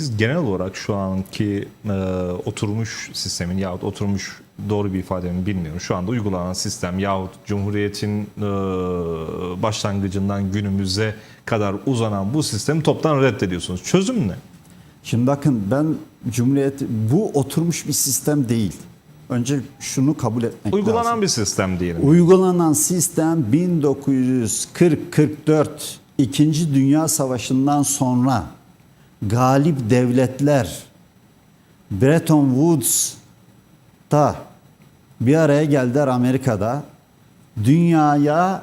Siz genel olarak şu anki e, oturmuş sistemin yahut oturmuş doğru bir ifade mi bilmiyorum. Şu anda uygulanan sistem yahut Cumhuriyet'in e, başlangıcından günümüze kadar uzanan bu sistemi toptan reddediyorsunuz. Çözüm ne? Şimdi bakın ben Cumhuriyet bu oturmuş bir sistem değil. Önce şunu kabul etmek Uygulanan lazım. bir sistem diyelim. Uygulanan sistem 1940-44 İkinci Dünya Savaşı'ndan sonra galip devletler Bretton Woods'ta bir araya geldiler Amerika'da. Dünyaya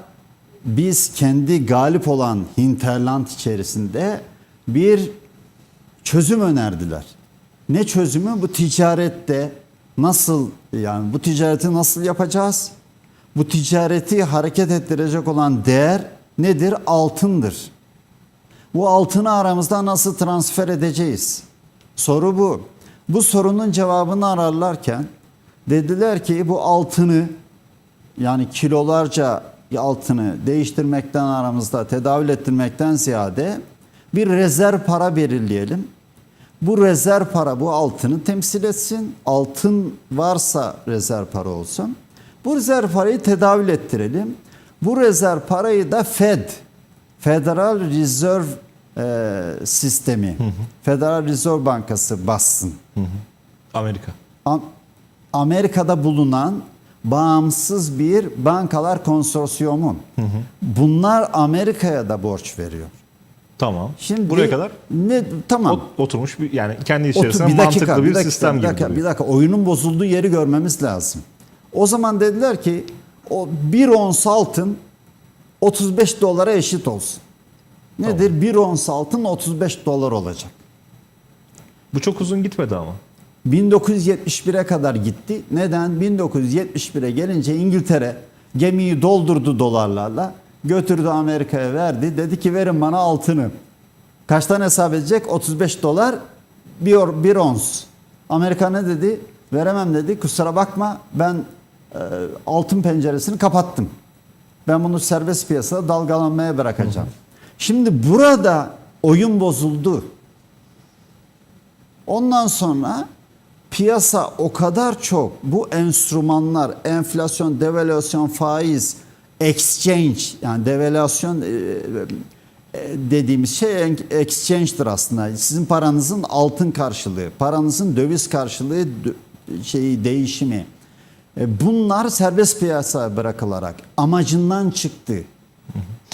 biz kendi galip olan hinterland içerisinde bir çözüm önerdiler. Ne çözümü? Bu ticarette nasıl yani bu ticareti nasıl yapacağız? Bu ticareti hareket ettirecek olan değer nedir? Altındır. Bu altını aramızda nasıl transfer edeceğiz? Soru bu. Bu sorunun cevabını ararlarken dediler ki bu altını yani kilolarca altını değiştirmekten aramızda tedavül ettirmekten ziyade bir rezerv para belirleyelim. Bu rezerv para bu altını temsil etsin. Altın varsa rezerv para olsun. Bu rezerv parayı tedavül ettirelim. Bu rezerv parayı da Fed, Federal Reserve e, sistemi, Federal Reserve Bankası bassın. Amerika. Am- Amerika'da bulunan bağımsız bir bankalar konsorsiyumu. Bunlar Amerika'ya da borç veriyor. Tamam. Şimdi Buraya kadar ne tamam. ot- oturmuş bir yani kendi Otur- içerisinde mantıklı bir, dakika, sistem bir gibi dakika, duruyor. bir dakika. Oyunun bozulduğu yeri görmemiz lazım. O zaman dediler ki o bir ons altın 35 dolara eşit olsun. Nedir? Bir ons altın 35 dolar olacak. Bu çok uzun gitmedi ama. 1971'e kadar gitti. Neden? 1971'e gelince İngiltere gemiyi doldurdu dolarlarla. Götürdü Amerika'ya verdi. Dedi ki verin bana altını. Kaçtan hesap edecek? 35 dolar bir, bir ons. Amerika ne dedi? Veremem dedi. Kusura bakma ben e, altın penceresini kapattım. Ben bunu serbest piyasada dalgalanmaya bırakacağım. Şimdi burada oyun bozuldu. Ondan sonra piyasa o kadar çok bu enstrümanlar enflasyon, devalüasyon, faiz, exchange yani devalüasyon e, e, dediğimiz şey exchange'dir aslında. Sizin paranızın altın karşılığı, paranızın döviz karşılığı şeyi değişimi. E, Bunlar serbest piyasaya bırakılarak amacından çıktı.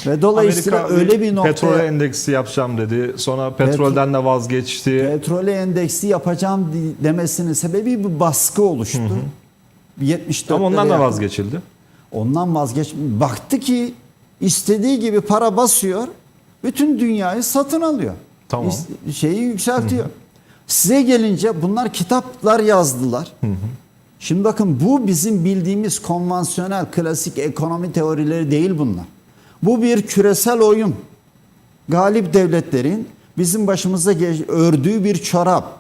Ve dolayısıyla Amerika öyle bir noktaya petrol endeksi yapacağım dedi. Sonra petrolden de vazgeçti. petrol endeksi yapacağım demesinin sebebi bir baskı oluştu. 74'te Ama ondan da vazgeçildi. Ondan vazgeç. Baktı ki istediği gibi para basıyor. Bütün dünyayı satın alıyor. Tamam. Şeyi yükseltiyor. Size gelince bunlar kitaplar yazdılar. Şimdi bakın bu bizim bildiğimiz konvansiyonel klasik ekonomi teorileri değil bunlar. Bu bir küresel oyun. Galip devletlerin bizim başımıza ördüğü bir çorap.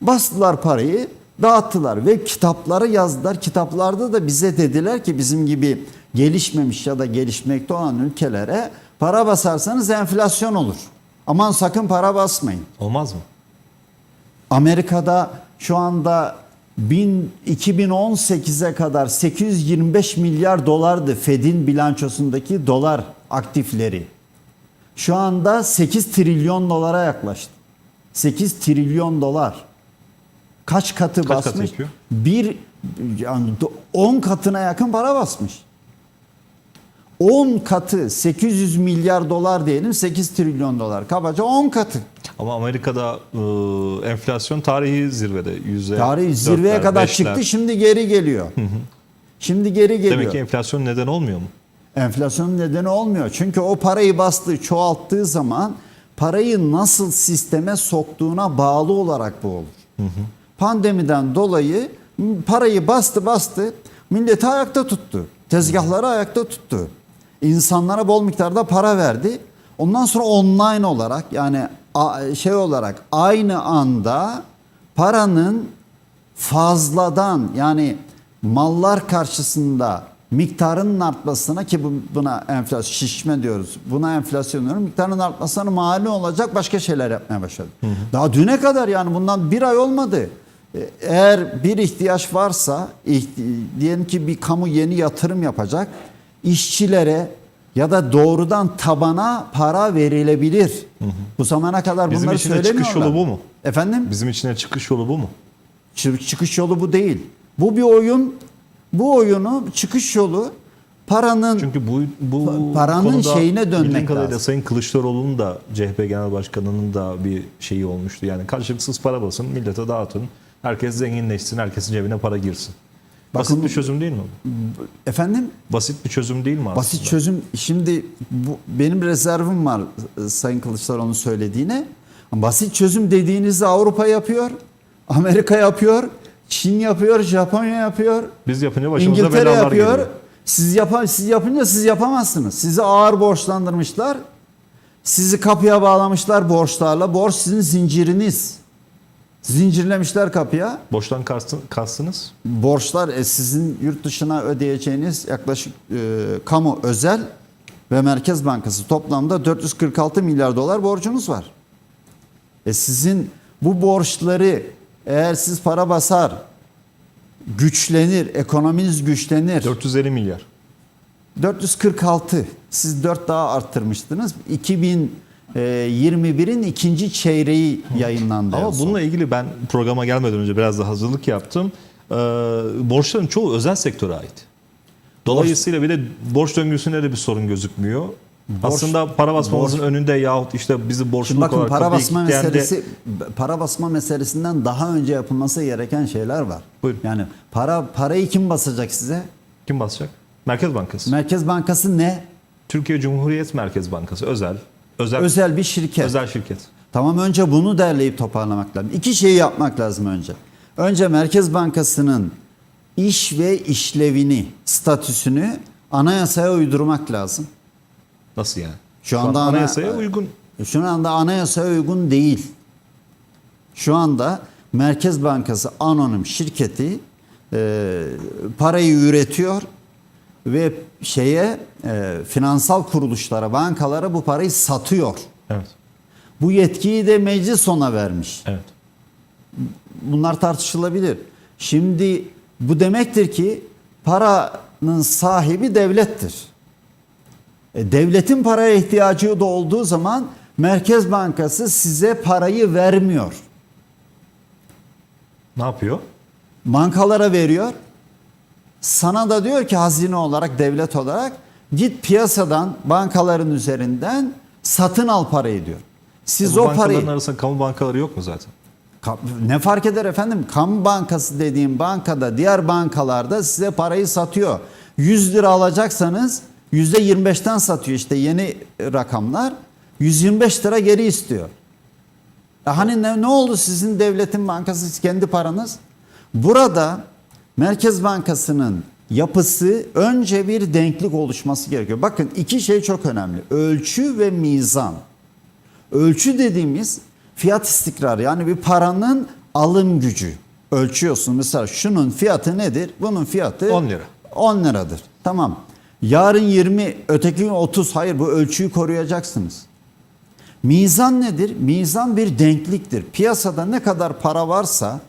Bastılar parayı, dağıttılar ve kitapları yazdılar. Kitaplarda da bize dediler ki bizim gibi gelişmemiş ya da gelişmekte olan ülkelere para basarsanız enflasyon olur. Aman sakın para basmayın. Olmaz mı? Amerika'da şu anda 1000 2018'e kadar 825 milyar dolardı Fed'in bilançosundaki dolar aktifleri. Şu anda 8 trilyon dolara yaklaştı. 8 trilyon dolar. Kaç katı Kaç katı basmış? yapıyor? Bir yani 10 katına yakın para basmış. 10 katı 800 milyar dolar diyelim 8 trilyon dolar. Kabaca 10 katı. Ama Amerika'da e, enflasyon tarihi zirvede. Yüzde Tarihi zirveye kadar çıktı şimdi geri geliyor. Şimdi geri geliyor. Demek ki enflasyon neden olmuyor mu? Enflasyonun nedeni olmuyor. Çünkü o parayı bastığı, çoğalttığı zaman parayı nasıl sisteme soktuğuna bağlı olarak bu olur. Pandemiden dolayı parayı bastı bastı, milleti ayakta tuttu. Tezgahları ayakta tuttu. İnsanlara bol miktarda para verdi. Ondan sonra online olarak yani şey olarak aynı anda paranın fazladan yani mallar karşısında miktarının artmasına ki bu, buna enflasyon şişme diyoruz. Buna enflasyon diyorum. Miktarının artmasına mani olacak başka şeyler yapmaya başladı. Daha düne kadar yani bundan bir ay olmadı. E, Eğer bir ihtiyaç varsa ihti- diyelim ki bir kamu yeni yatırım yapacak işçilere ya da doğrudan tabana para verilebilir. Bu zamana kadar Bizim bunları için de çıkış söylemiyorlar. yolu bu mu? Efendim? Bizim için de çıkış yolu bu mu? Çı- Çıkış yolu bu değil. Bu bir oyun. Bu oyunu çıkış yolu paranın Çünkü bu bu Pa- paranın şeyine dönmek kadarıyla lazım. Sayın Kılıçdaroğlu'nun da CHP Genel Başkanı'nın da bir şeyi olmuştu. Yani karşılıksız para basın, millete dağıtın. Herkes zenginleşsin, herkesin cebine para girsin. Basit Bakın- bir çözüm değil mi efendim Basit bir çözüm değil mi aslında? basit çözüm şimdi bu benim rezervim var e, Sayın Kılıçdaroğlu'nun söylediğine. Basit çözüm dediğinizde Avrupa yapıyor, Amerika yapıyor, Çin yapıyor, Japonya yapıyor, Biz yapınca başımıza İngiltere belalar yapıyor. geliyor. Siz yapan siz yapınca siz yapamazsınız. Sizi ağır borçlandırmışlar. Sizi kapıya bağlamışlar borçlarla. Borç sizin zinciriniz. Zincirlemişler kapıya. Boştan kastın, kastınız? Borçlar e, sizin yurt dışına ödeyeceğiniz yaklaşık e, kamu özel ve Merkez Bankası toplamda 446 milyar dolar borcunuz var. E sizin bu borçları eğer siz para basar, güçlenir, ekonominiz güçlenir. 450 milyar. 446. Siz 4 daha arttırmıştınız. 2021'in ikinci çeyreği yayınlandı. Ama bununla ilgili ben programa gelmeden önce biraz da hazırlık yaptım. Ee, borçların çoğu özel sektöre ait. Dolayısıyla bir de borç döngüsünde de bir sorun gözükmüyor. Aslında para basmamızın önünde yahut işte bizi borçluluk bakın olarak para basma kilitleyen de- meselesi para basma meselesinden daha önce yapılması gereken şeyler var. Buyurun. Yani para parayı kim basacak size? kim basacak? Merkez Bankası. Merkez Bankası ne? Türkiye Cumhuriyet Merkez Bankası özel özel Özel bir şirket. özel şirket. Tamam önce bunu derleyip toparlamak lazım. İki şeyi yapmak lazım önce. Önce Merkez Bankası'nın iş ve işlevini, statüsünü anayasaya uydurmak lazım. Nasıl yani? Şu an anda ana- anayasaya uygun. Şu anda anayasaya uygun değil. Şu anda Merkez Bankası anonim şirketi e, parayı üretiyor ve şeye e, finansal kuruluşlara, bankalara bu parayı satıyor. Evet. Bu yetkiyi de meclis ona vermiş. Evet. Bunlar tartışılabilir. Şimdi bu demektir ki paranın sahibi devlettir. E, devletin paraya ihtiyacı da olduğu zaman Merkez Bankası size parayı vermiyor. Ne yapıyor? Bankalara veriyor. Sana da diyor ki hazine olarak, devlet olarak git piyasadan, bankaların üzerinden satın al parayı diyor. Siz Bu o parayı arasında kamu bankaları yok mu zaten? Ne fark eder efendim? Kamu bankası dediğim bankada diğer bankalarda size parayı satıyor. 100 lira alacaksanız %25'ten satıyor işte yeni rakamlar. 125 lira geri istiyor. E hani ne, ne oldu sizin devletin bankası kendi paranız? Burada Merkez Bankası'nın yapısı önce bir denklik oluşması gerekiyor. Bakın iki şey çok önemli. Ölçü ve mizan. Ölçü dediğimiz fiyat istikrarı yani bir paranın alım gücü. Ölçüyorsun mesela şunun fiyatı nedir? Bunun fiyatı 10 lira. 10 liradır. Tamam. Yarın 20, öteki gün 30. Hayır bu ölçüyü koruyacaksınız. Mizan nedir? Mizan bir denkliktir. Piyasada ne kadar para varsa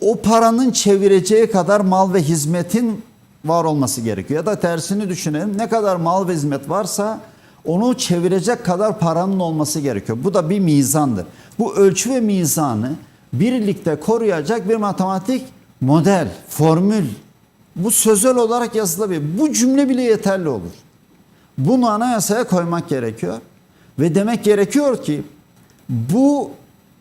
o, paranın çevireceği kadar mal ve hizmetin var olması gerekiyor. Ya da tersini düşünelim. Ne kadar mal ve hizmet varsa onu çevirecek kadar paranın olması gerekiyor. Bu da bir mizandır. Bu ölçü ve mizanı birlikte koruyacak bir matematik model, formül. Bu sözel olarak yazılabilir. Bu cümle bile yeterli olur. Bunu anayasaya koymak gerekiyor. Ve demek gerekiyor ki bu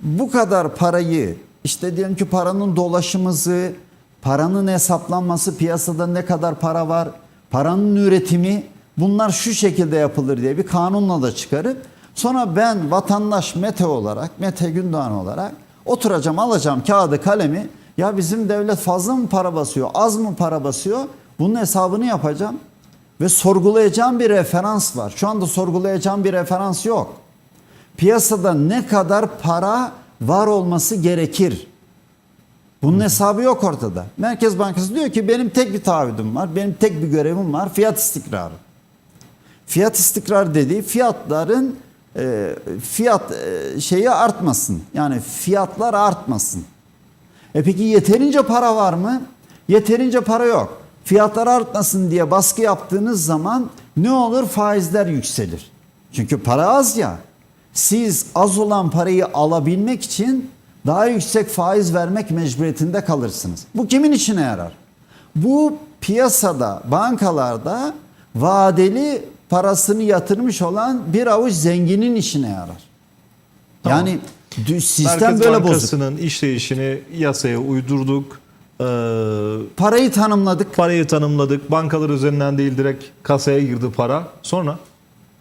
bu kadar parayı işte diyelim ki paranın dolaşımızı, paranın hesaplanması, piyasada ne kadar para var, paranın üretimi bunlar şu şekilde yapılır diye bir kanunla da çıkarıp sonra ben vatandaş Mete olarak, Mete Gündoğan olarak oturacağım alacağım kağıdı kalemi ya bizim devlet fazla mı para basıyor, az mı para basıyor bunun hesabını yapacağım ve sorgulayacağım bir referans var. Şu anda sorgulayacağım bir referans yok. Piyasada ne kadar para var olması gerekir? Bunun hesabı yok ortada. Merkez Bankası diyor ki benim tek bir taahhüdüm var, benim tek bir görevim var, fiyat istikrarı. Fiyat istikrarı dediği fiyatların e, fiyat e, şeyi artmasın. Yani fiyatlar artmasın. E peki yeterince para var mı? Yeterince para yok. Fiyatlar artmasın diye baskı yaptığınız zaman ne olur? Faizler yükselir. Çünkü para az ya. Siz az olan parayı alabilmek için daha yüksek faiz vermek mecburiyetinde kalırsınız. Bu kimin işine yarar? Bu piyasada, bankalarda vadeli parasını yatırmış olan bir avuç zenginin işine yarar. Tamam. Yani sistem Merkez böyle bozuk. Bankası'nın işleyişini yasaya uydurduk. Ee, Parayı tanımladık. parayı tanımladık. Bankalar üzerinden değil direkt kasaya girdi para. Sonra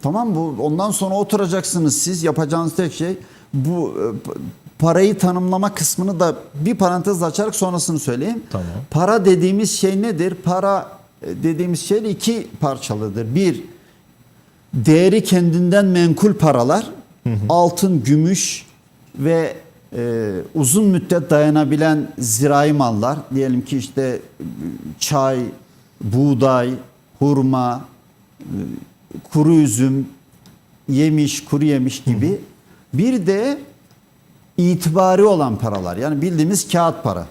Tamam bu ondan sonra oturacaksınız siz yapacağınız tek şey bu e, parayı tanımlama kısmını da bir parantez açarak sonrasını söyleyeyim. Tamam. Para dediğimiz şey nedir? Para e, dediğimiz şey iki parçalıdır. Bir değeri kendinden menkul paralar, altın, gümüş ve e, uzun müddet dayanabilen zirai mallar, diyelim ki işte e, çay, buğday, hurma, kuru üzüm, yemiş, kuru yemiş gibi. Bir de itibari olan paralar. Yani bildiğimiz kağıt para.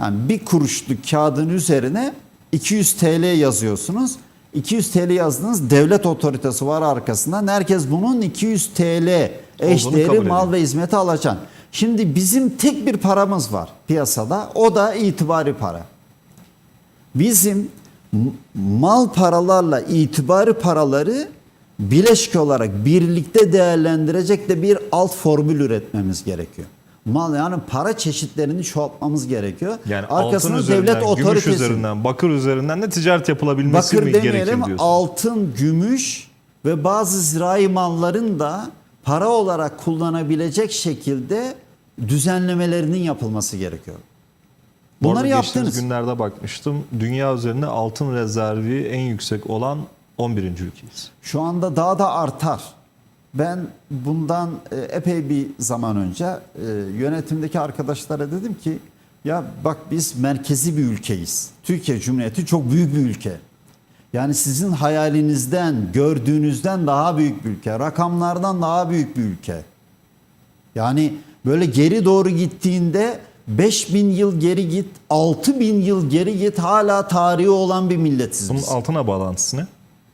Yani bir kuruşluk kağıdın üzerine 200 TL yazıyorsunuz. 200 TL yazdınız devlet otoritesi var arkasından. Herkes bunun 200 TL eş değeri mal ve hizmeti alacak. Şimdi bizim tek bir paramız var piyasada. O da itibari para. Bizim mal paralarla itibari paraları bileşik olarak birlikte değerlendirecek de bir alt formül üretmemiz gerekiyor. Mal yani para çeşitlerini çoğaltmamız gerekiyor. yani altın üzerinden, devlet gümüş otoritesi. üzerinden, bakır üzerinden de ticaret yapılabilmesi Bakır mi demeyelim gerekir diyorsun? altın, gümüş ve bazı zirai malların da para olarak kullanabilecek şekilde düzenlemelerinin yapılması gerekiyor. Bunları yaptınız. günlerde bakmıştım. Dünya üzerinde altın rezervi en yüksek olan 11. ülkeyiz. Şu anda daha da artar. Ben bundan e, epey bir zaman önce e, yönetimdeki arkadaşlara dedim ki ya bak biz merkezi bir ülkeyiz. Türkiye Cumhuriyeti çok büyük bir ülke. Yani sizin hayalinizden, gördüğünüzden daha büyük bir ülke. Rakamlardan daha büyük bir ülke. Yani böyle geri doğru gittiğinde 5000 yıl geri git, 6000 yıl geri git hala tarihi olan bir milletiz Bunun biz. altına bağlantısı ne?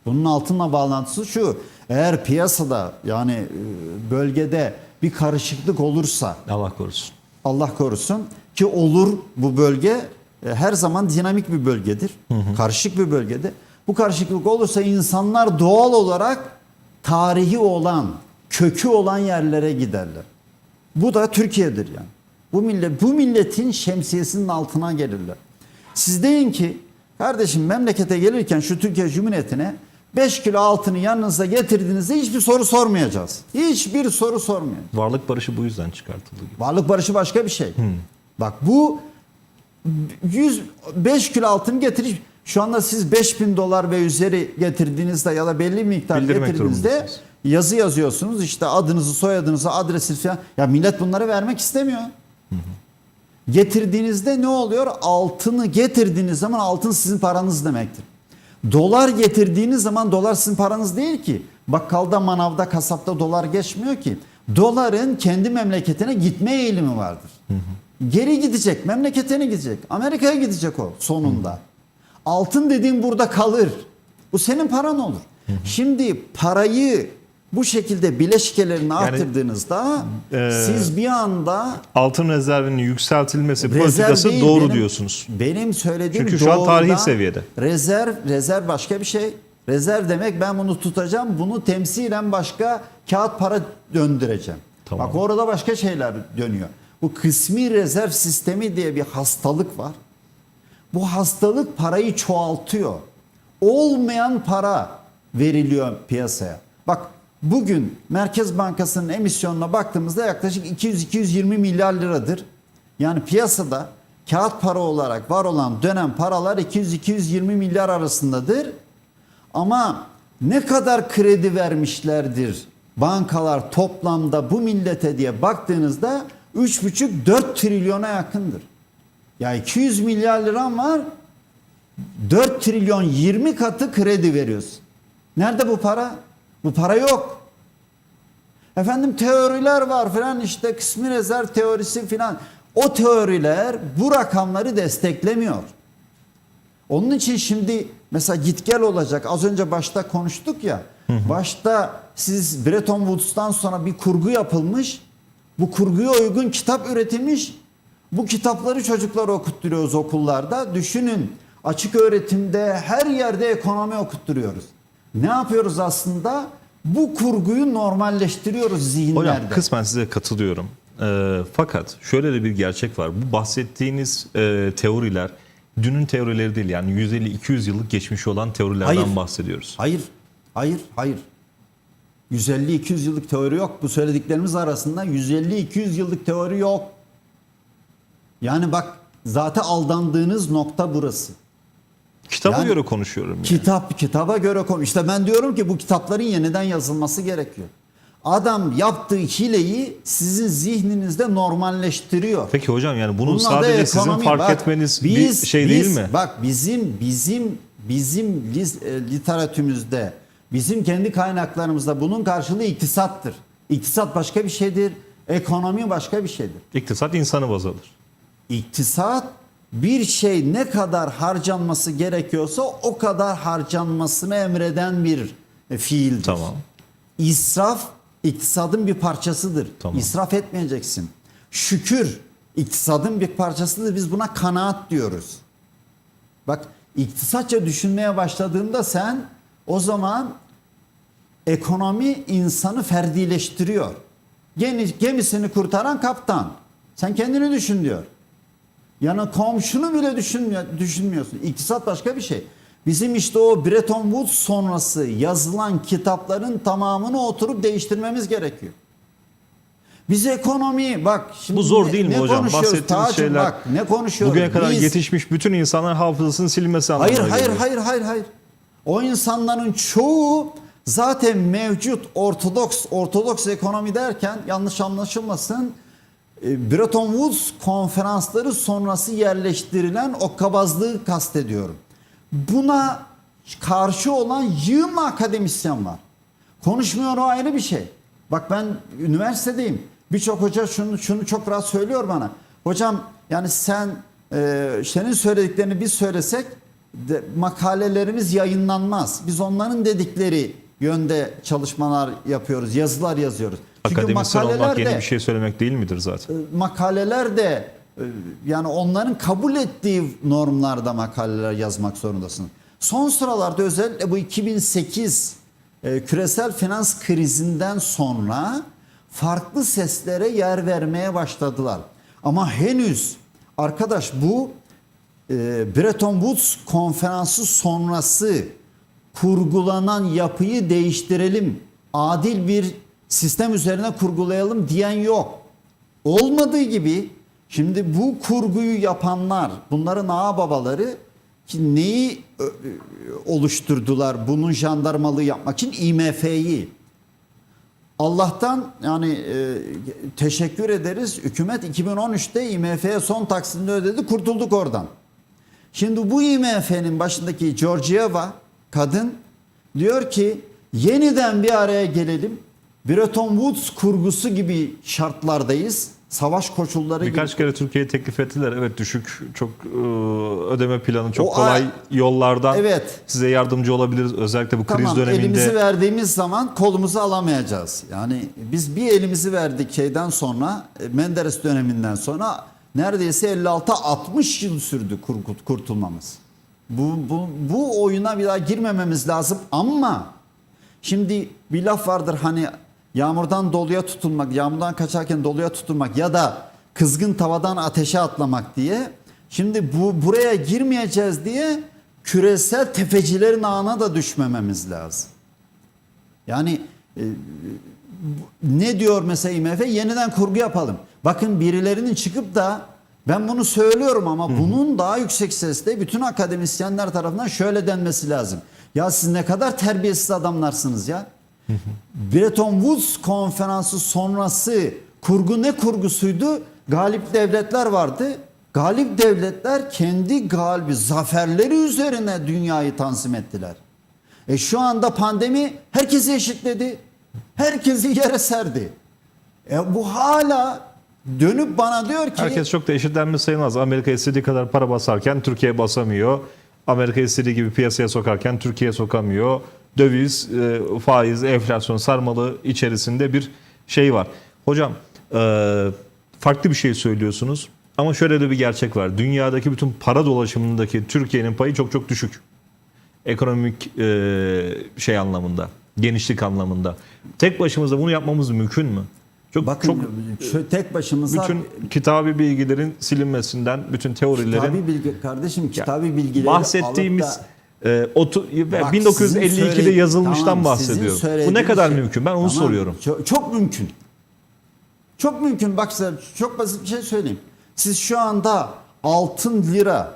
Bunun altınla bağlantısı şu. Eğer piyasada yani e, bölgede bir karışıklık olursa Allah korusun. Allah korusun ki olur bu bölge e, her zaman dinamik bir bölgedir. Karışık bir bölgedir. Bu karışıklık olursa insanlar doğal olarak tarihi olan, kökü olan yerlere giderler. Bu da Türkiye'dir yani. Bu millet bu milletin şemsiyesinin altına gelirler. Siz deyin ki kardeşim memlekete gelirken şu Türkiye Cumhuriyeti'ne 5 kilo altını yanınıza getirdiğinizde hiçbir soru sormayacağız. Hiçbir soru sormayacağız. Varlık barışı bu yüzden çıkartıldı. gibi. Varlık barışı başka bir şey. Bak bu 105 kilo altın getirip şu anda siz 5000 dolar ve üzeri getirdiğinizde ya da belli bir miktar Bildirmek getirdiğinizde yazı yazıyorsunuz işte adınızı soyadınızı adresinizi falan. Ya millet bunları vermek istemiyor. Getirdiğinizde ne oluyor? Altını getirdiğiniz zaman altın sizin paranız demektir. Dolar getirdiğiniz zaman dolar sizin paranız değil ki. Bakkalda, manavda, kasapta dolar geçmiyor ki. Doların kendi memleketine gitme eğilimi vardır. Geri gidecek, memleketine gidecek. Amerika'ya gidecek o sonunda. Altın dediğin burada kalır. Bu senin paran olur. Şimdi parayı bu şekilde bileşkelerini artırdığınızda e, siz bir anda Altın rezervinin yükseltilmesi Rezerv politikası değil, doğru benim- diyorsunuz. Benim söylediğim Çünkü şu an tarihi seviyede. Rezerv, rezerv başka bir şey. Rezerv demek ben bunu tutacağım, bunu temsilen başka kağıt para döndüreceğim. Tamam. Bak orada başka şeyler dönüyor. Bu kısmi rezerv sistemi diye bir hastalık var. Bu hastalık parayı çoğaltıyor. Olmayan para veriliyor piyasaya. Bak bugün Merkez Bankası'nın emisyonuna baktığımızda yaklaşık 200-220 milyar liradır. Yani piyasada kağıt para olarak var olan dönem paralar 200-220 milyar arasındadır. Ama ne kadar kredi vermişlerdir bankalar toplamda bu millete diye baktığınızda 3,5-4 trilyona yakındır. Ya 200 milyar liram var. 4 trilyon 20 katı kredi veriyorsun. Nerede bu para? Bu para yok. Efendim teoriler var filan işte kısmi rezerv teorisi filan. O teoriler bu rakamları desteklemiyor. Onun için şimdi mesela git gel olacak. Az önce başta konuştuk ya. Başta siz Bretton Woods'tan sonra bir kurgu yapılmış. Bu kurguya uygun kitap üretilmiş. Bu kitapları çocuklara okutturuyoruz okullarda. Düşünün açık öğretimde her yerde ekonomi okutturuyoruz. Ne yapıyoruz aslında? Bu kurguyu normalleştiriyoruz zihinlerde. Hocam kısmen size katılıyorum. Ee, fakat şöyle de bir gerçek var. Bu bahsettiğiniz e, teoriler dünün teorileri değil. Yani 150-200 yıllık geçmiş olan teorilerden Hayır. bahsediyoruz. Hayır, hayır, hayır. 150-200 yıllık teori yok. Bu söylediklerimiz arasında 150-200 yıllık teori yok. Yani bak zaten aldandığınız nokta burası. Kitaba Yani- göre konuşuyorum. Yani. Kitap kitaba göre konu. İşte ben diyorum ki bu kitapların yeniden yazılması gerekiyor. Adam yaptığı hileyi sizin zihninizde normalleştiriyor. Peki hocam yani bunu Bunun sadece sizin fark Bak, etmeniz bir biz- şey biz- değil mi? Bak bizim bizim bizim e, literatürümüzde bizim kendi kaynaklarımızda bunun karşılığı iktisattır. İktisat başka bir şeydir. Ekonomi başka bir şeydir. İktisat insanı baz alır. İktisat bir şey ne kadar harcanması gerekiyorsa o kadar harcanmasını emreden bir e, fiildir. Tamam. İsraf iktisadın bir parçasıdır. Tamam. İsraf etmeyeceksin. Şükür iktisadın bir parçasıdır. Biz buna kanaat diyoruz. Bak iktisatça düşünmeye başladığında sen o zaman ekonomi insanı ferdileştiriyor. Gemi, gemisini kurtaran kaptan. Sen kendini düşün diyor. Yani komşunu bile düşünmüyor, düşünmüyorsun. İktisat başka bir şey. Bizim işte o Bretton Woods sonrası yazılan kitapların tamamını oturup değiştirmemiz gerekiyor. Biz ekonomi bak şimdi Bu zor ne- değil mi ne hocam? Bahsettiğiniz Tacım şeyler bak ne konuşuyoruz? bugüne kadar Biz- yetişmiş bütün insanların hafızasının silmesi anlamına Hayır hayır geliyor. hayır hayır hayır. O insanların çoğu zaten mevcut ortodoks ortodoks ekonomi derken yanlış anlaşılmasın. E, Bretton Woods konferansları sonrası yerleştirilen o kabazlığı kastediyorum. Buna karşı olan yığınla akademisyen var. Konuşmuyor o ayrı bir şey. Bak ben üniversitedeyim. Birçok hoca şunu şunu çok rahat söylüyor bana. Hocam yani sen e, senin söylediklerini biz söylesek de, makalelerimiz yayınlanmaz. Biz onların dedikleri yönde çalışmalar yapıyoruz, yazılar yazıyoruz. Çünkü Akademisyen olmak yeni bir şey söylemek değil midir zaten? makaleler de e, yani onların kabul ettiği normlarda makaleler yazmak zorundasın. Son sıralarda özellikle bu 2008 e, küresel finans krizinden sonra farklı seslere yer vermeye başladılar. Ama henüz arkadaş bu e, Bretton Woods konferansı sonrası kurgulanan yapıyı değiştirelim. Adil bir sistem üzerine kurgulayalım diyen yok. Olmadığı gibi şimdi bu kurguyu yapanlar, bunların ağ babaları ki neyi ö, ö, oluşturdular bunun jandarmalığı yapmak için IMF'yi. Allah'tan yani e, teşekkür ederiz. Hükümet 2013'te IMF'ye son taksidini ödedi, kurtulduk oradan. Şimdi bu IMF'nin başındaki Georgieva kadın diyor ki yeniden bir araya gelelim. Bretton Woods kurgusu gibi şartlardayız. Savaş koşulları Birkaç gibi. kere Türkiye'ye teklif ettiler. Evet düşük çok e, ödeme planı çok O kolay a- yollardan Evet. size yardımcı olabiliriz. Özellikle bu kriz Tamam döneminde. elimizi verdiğimiz zaman kolumuzu alamayacağız. Yani biz bir elimizi verdik şeyden sonra e, Menderes döneminden sonra neredeyse 56-60 yıl sürdü kur- kurtulmamız. Bu, bu, bu oyuna bir daha girmememiz lazım ama şimdi bir laf vardır hani yağmurdan doluya tutulmak, yağmurdan kaçarken doluya tutulmak ya da kızgın tavadan ateşe atlamak diye. Şimdi bu buraya girmeyeceğiz diye küresel tefecilerin ağına da düşmememiz lazım. Yani e, ne diyor mesela IMF? Yeniden kurgu yapalım. Bakın birilerinin çıkıp da ben bunu söylüyorum ama bunun daha yüksek sesle bütün akademisyenler tarafından şöyle denmesi lazım. Ya siz ne kadar terbiyesiz adamlarsınız ya. Bretton Woods konferansı sonrası kurgu ne kurgusuydu? Galip devletler vardı. Galip devletler kendi galibi zaferleri üzerine dünyayı tanzim ettiler. E şu anda pandemi herkesi eşitledi. Herkesi yere serdi. E bu hala dönüp bana diyor ki Herkes çok da eşitlenmiş sayılmaz. Amerika istediği kadar para basarken Türkiye basamıyor. Amerika istediği gibi piyasaya sokarken Türkiye sokamıyor. Döviz, e, faiz, enflasyon sarmalı içerisinde bir şey var. Hocam e, farklı bir şey söylüyorsunuz. Ama şöyle de bir gerçek var. Dünyadaki bütün para dolaşımındaki Türkiye'nin payı çok çok düşük. Ekonomik e, şey anlamında, genişlik anlamında. Tek başımıza bunu yapmamız mümkün mü? Çok bakın çok şu tek başımıza bütün kitabi bilgilerin silinmesinden, bütün teorilerin kitabi bilgi kardeşim kitabi bilgileri bahsettiğimiz e, otu, Bak, 1952'de sizin söyledi- yazılmıştan Tamam, bahsediyorum. Bu ne kadar şey- mümkün? Ben onu Tamam, soruyorum. Çok, çok mümkün. Çok mümkün. Bak size çok basit bir şey söyleyeyim. Siz şu anda altın lira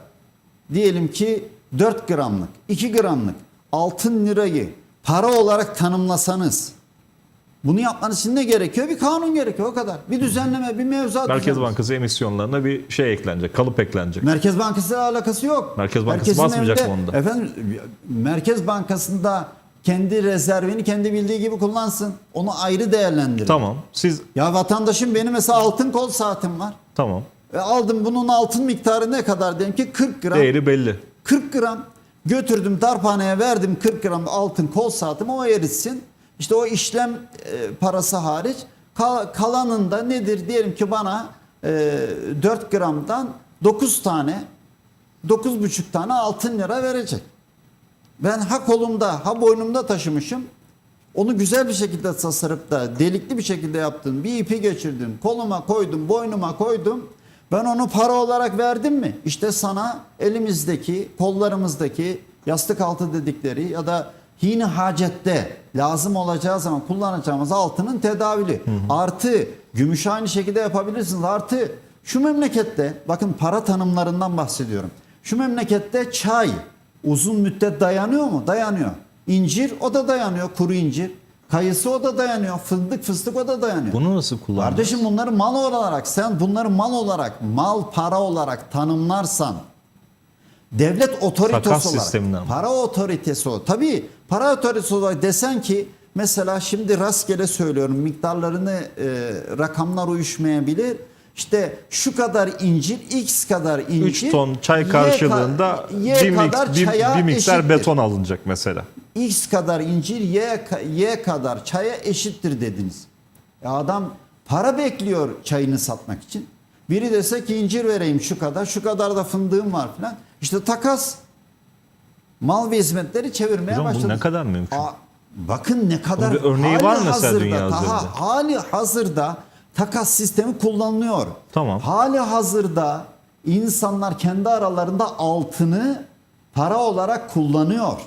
diyelim ki 4 gramlık, 2 gramlık altın lirayı para olarak tanımlasanız bunu yapmanız için ne gerekiyor? Bir kanun gerekiyor o kadar. Bir düzenleme, bir mevzuat. Merkez. Bankası emisyonlarına bir şey eklenecek, kalıp eklenecek. Merkez Bankası ile alakası yok. Merkez Bankası Herkesin basmayacak mı onda? Efendim Merkez Bankası'nda kendi rezervini kendi bildiği gibi kullansın. Onu ayrı değerlendirin. Tamam. Siz Ya vatandaşım benim mesela altın kol saatim var. tamam. E aldım bunun altın miktarı ne kadar diyelim ki 40 gram. Değeri belli. 40 gram götürdüm darphaneye verdim 40 gram altın kol saatimi o eritsin. İşte o işlem e, parası hariç Kal- kalanında nedir diyelim ki bana e, 4 gramdan 9 tane 9,5 tane altın lira verecek. Ben ha kolumda ha boynumda taşımışım. Onu güzel bir şekilde tasarıp da delikli bir şekilde yaptım. Bir ipi geçirdim. Koluma koydum, boynuma koydum. Ben onu para olarak verdim mi? İşte sana elimizdeki, kollarımızdaki yastık altı dedikleri ya da hini hacette lazım olacağı zaman kullanacağımız altının tedavili. Artı gümüş aynı şekilde yapabilirsiniz. Artı şu memlekette bakın para tanımlarından bahsediyorum. Şu memlekette çay uzun müddet dayanıyor mu? Dayanıyor. İncir o da dayanıyor kuru incir. Kayısı o da dayanıyor. Fındık fıstık o da dayanıyor. Bunu nasıl kullanmak? Kardeşim bunları mal olarak sen bunları mal olarak mal para olarak tanımlarsan devlet otoritesi Takas olarak sisteminden mi? para otoritesi o. Tabii para otoritesi olarak desen ki mesela şimdi rastgele söylüyorum miktarlarını e, rakamlar uyuşmayabilir. İşte şu kadar incir, x kadar incir. 3 ton çay Y ka- karşılığında Y bir, kadar bir, çaya bir miktar eşittir. beton alınacak mesela. X kadar incir Y, y kadar çaya eşittir dediniz. E adam para bekliyor çayını satmak için. Biri dese ki incir vereyim şu kadar, şu kadar da fındığım var falan. İşte takas. Mal ve hizmetleri çevirmeye Hocam bu başladı. ne kadar mümkün? Aa, bakın ne kadar Bunun bir örneği var mı mesela hazırda, dünya daha? Hali hazırda takas sistemi kullanılıyor. Tamam. Hali hazırda insanlar kendi aralarında altını para olarak kullanıyor.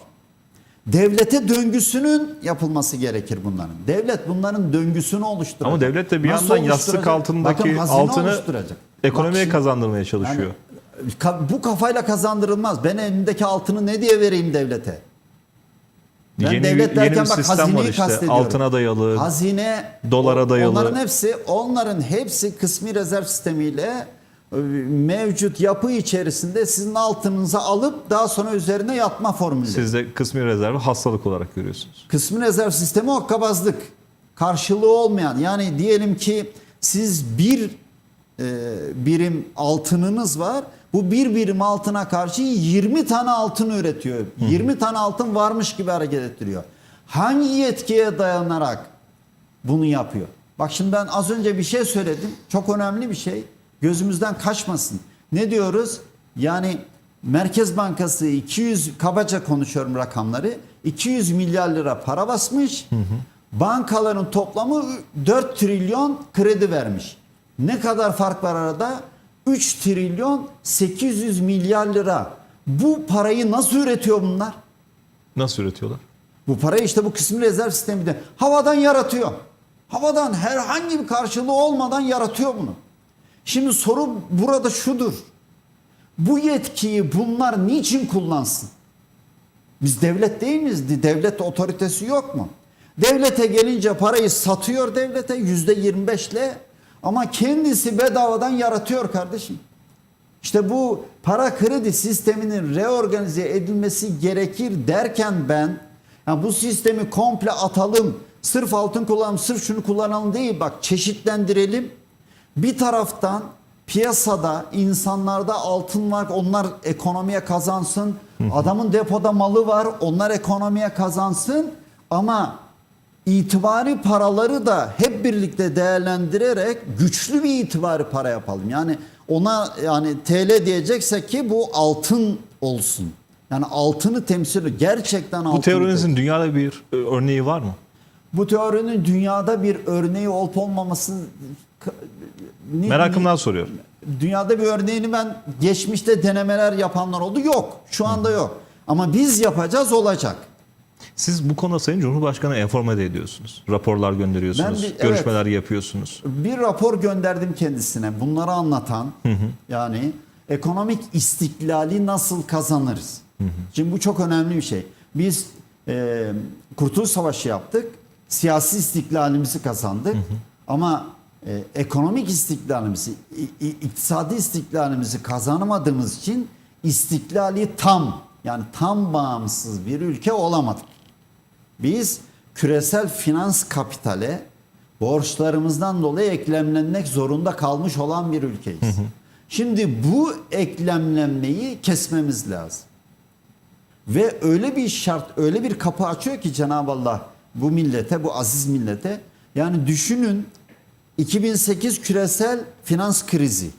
Devlete döngüsünün yapılması gerekir bunların. Devlet bunların döngüsünü oluşturacak. Ama devlet de bir Nasıl yandan yastık altındaki Bakın altını ekonomiye Bak kazandırmaya çalışıyor. yani bu kafayla kazandırılmaz. Ben elimdeki altını ne diye vereyim devlete? Ben Yeni, devlet yeni derken bir bak hazineyi işte. kastediyorum. Altına dayalı. Hazine, dolara dayalı. Onların hepsi, onların hepsi kısmi rezerv sistemiyle mevcut yapı içerisinde sizin altınınızı alıp daha sonra üzerine yatma formülü. Siz de kısmi rezervi hastalık olarak görüyorsunuz. Kısmi rezerv sistemi hokkabazlık. Karşılığı olmayan yani diyelim ki siz bir e, birim altınınız var. Bu bir birim altına karşı 20 tane altın üretiyor. 20 tane altın varmış gibi hareket ettiriyor. Hangi yetkiye dayanarak bunu yapıyor? Bak şimdi ben az önce bir şey söyledim. Çok önemli bir şey. Gözümüzden kaçmasın. Ne diyoruz? Yani Merkez Bankası 200 kabaca konuşuyorum rakamları. 200 milyar lira para basmış. Bankaların toplamı 4 trilyon kredi vermiş. Ne kadar fark var arada? 3 trilyon 800 milyar lira. Bu parayı nasıl üretiyor bunlar? Nasıl üretiyorlar? Bu parayı işte bu kısmi rezerv sisteminde havadan yaratıyor. Havadan herhangi bir karşılığı olmadan yaratıyor bunu. Şimdi soru burada şudur. Bu yetkiyi bunlar niçin kullansın? Biz devlet değil miyiz? Devlet otoritesi yok mu? Devlete gelince parayı satıyor devlete yüzde yirmi beşle ama kendisi bedavadan yaratıyor kardeşim. İşte bu para kredi sisteminin reorganize edilmesi gerekir derken ben ya bu sistemi komple atalım. Sırf altın kullanalım, sırf şunu kullanalım değil. Bak çeşitlendirelim. Bir taraftan piyasada insanlarda altın var onlar ekonomiye kazansın. Adamın depoda malı var onlar ekonomiye kazansın. Ama itibari paraları da hep birlikte değerlendirerek güçlü bir itibari para yapalım. Yani ona yani TL diyeceksek ki bu altın olsun. Yani altını temsil gerçekten altın. Bu teorinizin dünyada bir e, örneği var mı? bu teorinin dünyada bir örneği olup olmaması ne- Merakımdan soruyorum. Dünyada bir örneğini ben geçmişte denemeler yapanlar oldu. Yok. Şu anda yok. Ama biz yapacağız olacak. Siz bu konuda Sayın Cumhurbaşkanı enforme de ediyorsunuz. Raporlar gönderiyorsunuz. Ben bir- görüşmeler yapıyorsunuz. Bir rapor gönderdim kendisine. Bunları anlatan yani ekonomik istiklali nasıl kazanırız? Şimdi bu çok önemli bir şey. Biz e, Kurtuluş Savaşı yaptık. Siyasi istiklalimizi kazandık. Ama e, ekonomik istiklalimizi, iktisadi istiklalimizi kazanamadığımız için istiklali tam yani tam bağımsız bir ülke olamadık. Biz küresel finans kapitale borçlarımızdan dolayı eklemlenmek zorunda kalmış olan bir ülkeyiz. Şimdi bu eklemlenmeyi kesmemiz lazım. Ve öyle bir şart, öyle bir kapı açıyor ki Cenab-ı Allah bu millete, bu aziz millete. Yani düşünün 2008 küresel finans krizi.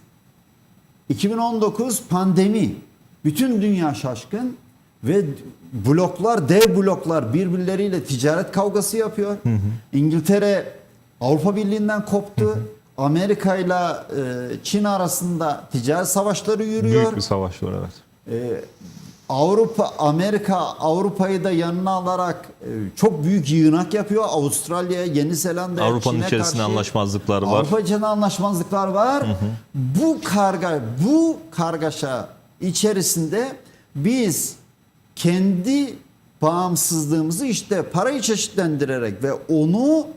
2019 pandemi. Bütün dünya şaşkın ve bloklar, dev bloklar birbirleriyle ticaret kavgası yapıyor. İngiltere Avrupa Birliği'nden koptu. Amerika ile e, Çin arasında ticaret savaşları yürüyor. Büyük bir savaş var evet. Ee, Avrupa, Amerika Avrupa'yı da yanına alarak e, çok büyük yığınak yapıyor. Avustralya, Yeni Zelanda, Avrupa'nın içerisinde karşı anlaşmazlıklar var. Avrupa içinde anlaşmazlıklar var. Bu karga, bu kargaşa içerisinde biz kendi bağımsızlığımızı işte parayı çeşitlendirerek ve onu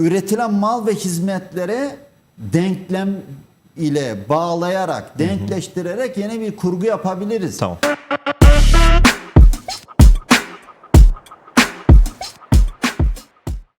üretilen mal ve hizmetlere denklem ile bağlayarak, denkleştirerek yeni bir kurgu yapabiliriz. Tamam.